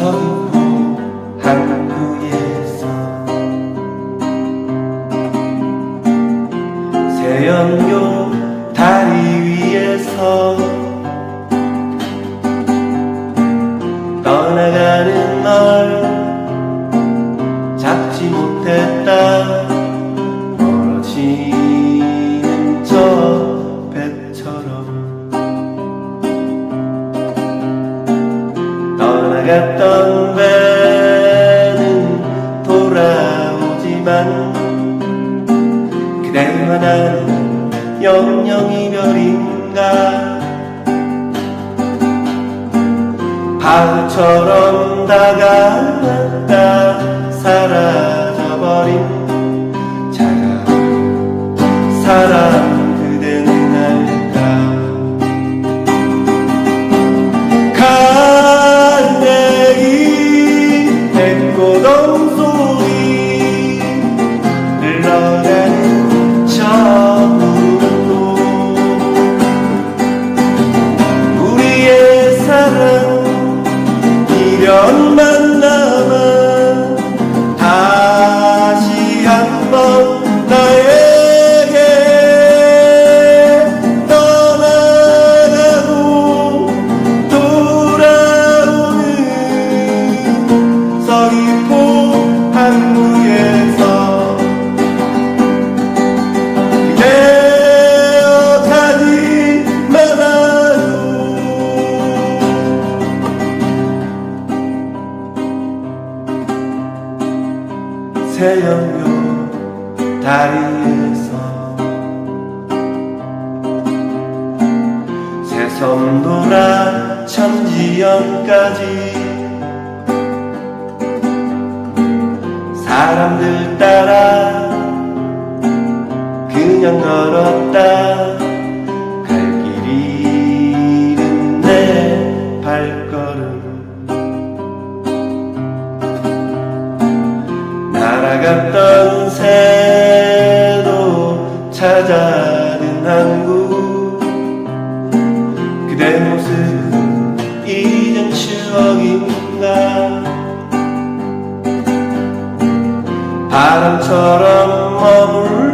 서울 한국에서 세연교 다리 위에서 나갔던 배는 돌아오지만 그대와 나는 영영 이별인가. 바보처럼 다가 天国当作。 새연교 다리에서 새섬 돌아 천지연까지 사람들 따라 그냥 걸었 추억인가? 바람처럼 머물